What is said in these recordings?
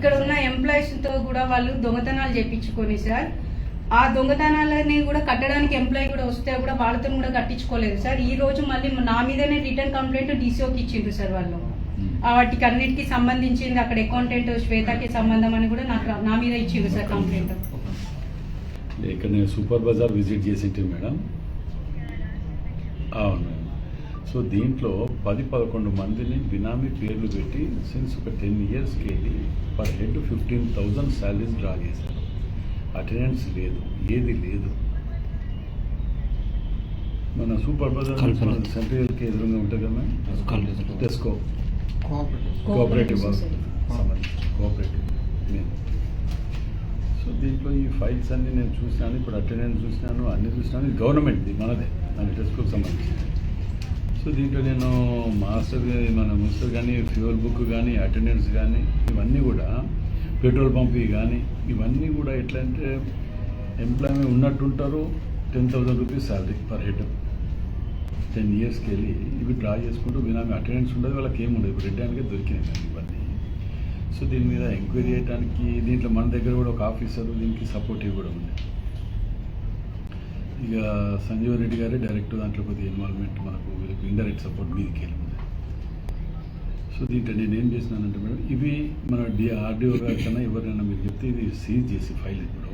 ఇక్కడ ఉన్న ఎంప్లాయీస్తో కూడా వాళ్ళు దొంగతనాలు చేపించుకొని సార్. ఆ దొంగతనాలని కూడా కట్టడానికి ఎంప్లాయీ కూడా వస్తే కూడా వాళ్ళతో కూడా కట్టించుకోలేదు సార్. ఈ రోజు మళ్ళీ నా మీదనే రిటర్న్ కంప్లైంట్ డీసీఓకి ఇచ్చిండ్రు సార్ వాళ్ళు. ఆ వాటికి అన్నిటికి సంబంధించింది అక్కడ అకౌంటెంట్ శ్వేతకి సంబంధం అని కూడా నాకు నా మీద ఇచ్చిండ్రు సార్ కంప్లైంట్. ఇక్కడ నేను సూపర్ బజార్ విజిట్ చేసింటి మేడం. అవును సో దీంట్లో పది పదకొండు మందిని బినామీ పేర్లు పెట్టి సిన్స్ ఒక టెన్ ఇయర్స్కి వెళ్ళి per head fifteen thousand salaries draw చేశారు. అటెండెన్స్ లేదు ఏది లేదు. మన సూపర్ బజార్ కల్పన. సెంట్రల్కి ఎదురుగా ఉంటుంది కదా టెస్కో కోఆపరేటివ్. కోఆపరేటివ్ నేను సో దీంట్లో ఈ ఫైల్స్ అన్ని నేను చూసినాను ఇప్పుడు అటెండెన్స్ చూసినాను అన్ని చూసినాను ఇది గవర్నమెంట్ది మనదే. మన టెస్ట్కి సంబంధించి సో దీంట్లో నేను మాస్టర్ మన మిస్టర్ కానీ ఫ్యూయల్ బుక్ కానీ అటెండెన్స్ కానీ ఇవన్నీ కూడా పెట్రోల్ పంప్ కానీ ఇవన్నీ కూడా ఎట్లా అంటే employee ఉన్నట్టుంటారు ten thousand rupees salary per head. Ten ఇయర్స్కి వెళ్ళి ఇవి డ్రా చేసుకుంటూ బినామీ అటెండెన్స్ ఉండదు వాళ్ళకి ఏమి ఉండదు. ఇప్పుడు రెడ్డానికి దొరికినాయి కానీ ఇవన్నీ. సో దీని మీద ఎంక్వైరీ చేయడానికి దీంట్లో మన దగ్గర కూడా ఒక ఆఫీసర్ దీనికి సపోర్టివ్ కూడా ఉంది. ఇక సంజీవ్ రెడ్డి గారే డైరెక్ట్ దాంట్లో కొద్దిగా ఇన్వాల్వ్మెంట్ మనకు వీళ్ళకి ఇండైరెక్ట్ సపోర్ట్ మీదకి వెళ్ళింది సో దీంట్లో నేను ఏం చేసినానంటే మేడం ఇవి మన డి ఆర్డీఓ గారి కన్నా ఎవరినైనా మీరు చెప్తే ఇది సీజ్ చేసి ఫైల్ ఇప్పుడు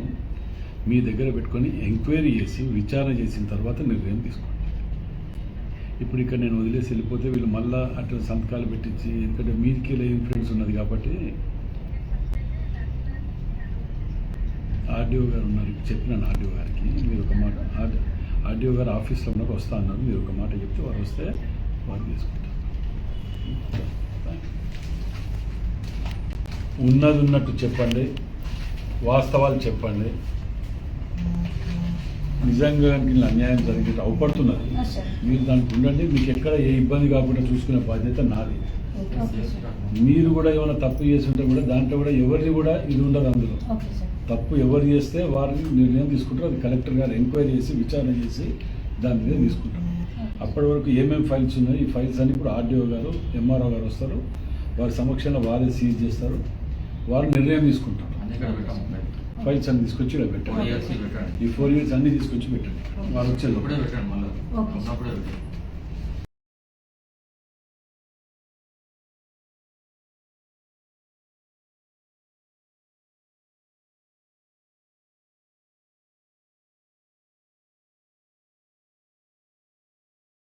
మీ దగ్గర పెట్టుకొని ఎంక్వైరీ చేసి విచారణ చేసిన తర్వాత నిర్ణయం తీసుకోండి. ఇప్పుడు ఇక్కడ నేను వదిలేసి వెళ్ళిపోతే వీళ్ళు మళ్ళీ అటు సంతకాలు పెట్టించి ఎందుకంటే మీదికి ఇన్ఫ్లుయెన్స్ ఉన్నది కాబట్టి ఆర్డీఓ గారు ఉన్నారు. చెప్పినాను ఆర్డీఓ గారికి మీరు ఒక మాట ఆర్- ఆర్డీఓ గారు ఆఫీస్లో ఉన్నారు వస్తా అన్నారు. మీరు ఒక మాట చెప్తే వారు వస్తే వారు తీసుకుంటారు. ఉన్నది ఉన్నట్టు చెప్పండి. వాస్తవాలు చెప్పండి. నిజంగా ఇలా అన్యాయం జరిగేది అవపడుతున్నది. మీరు దానికి ఉండండి. మీకు ఎక్కడ ఏ ఇబ్బంది కాకుండా చూసుకునే బాధ్యత నాది. మీరు కూడా ఏమైనా తప్పు చేసి ఉంటే కూడా దాంట్లో కూడా ఎవరిది కూడా ఇది ఉండదు అందులో. Okay sir. తప్పు ఎవరు చేస్తే వారిని నిర్ణయం తీసుకుంటారు అది కలెక్టర్ గారు ఎంక్వైరీ చేసి విచారణ చేసి దాని మీద తీసుకుంటారు. అప్పటి వరకు ఏమేమి ఫైల్స్ ఉన్నాయి? ఈ ఫైల్స్ అన్ని ఇప్పుడు ఆర్డీఓ గారు ఎంఆర్ఓ గారు వస్తారు. వారి సమక్షంలో వారే సీజ్ చేస్తారు. వారు నిర్ణయం తీసుకుంటారు. ఫైల్స్ అన్ని తీసుకొచ్చి ఇక్కడ పెట్టండి. ఈ ఫోర్ ఇయర్స్ అన్ని తీసుకొచ్చి పెట్టండి వారు వచ్చేది